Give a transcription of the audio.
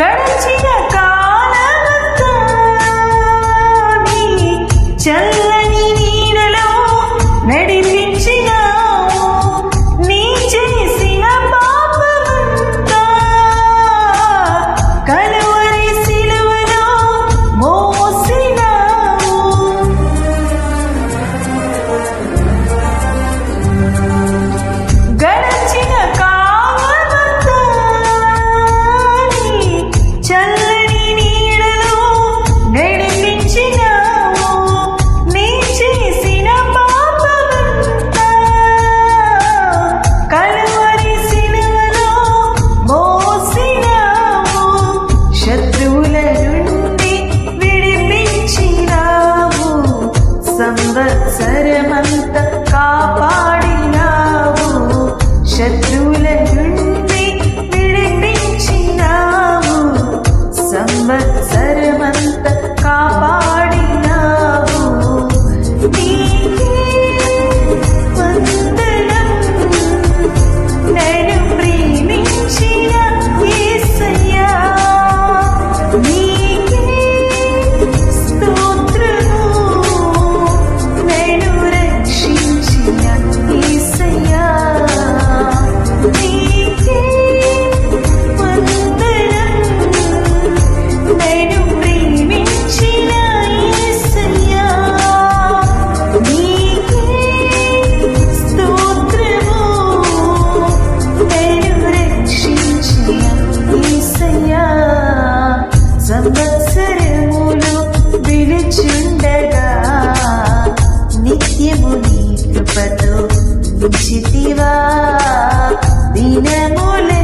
గడిచిన కాలమంతా చల్ల Eres సంవత్సరములు విలుచుండగా నిత్యము నీ కృపతో దినములే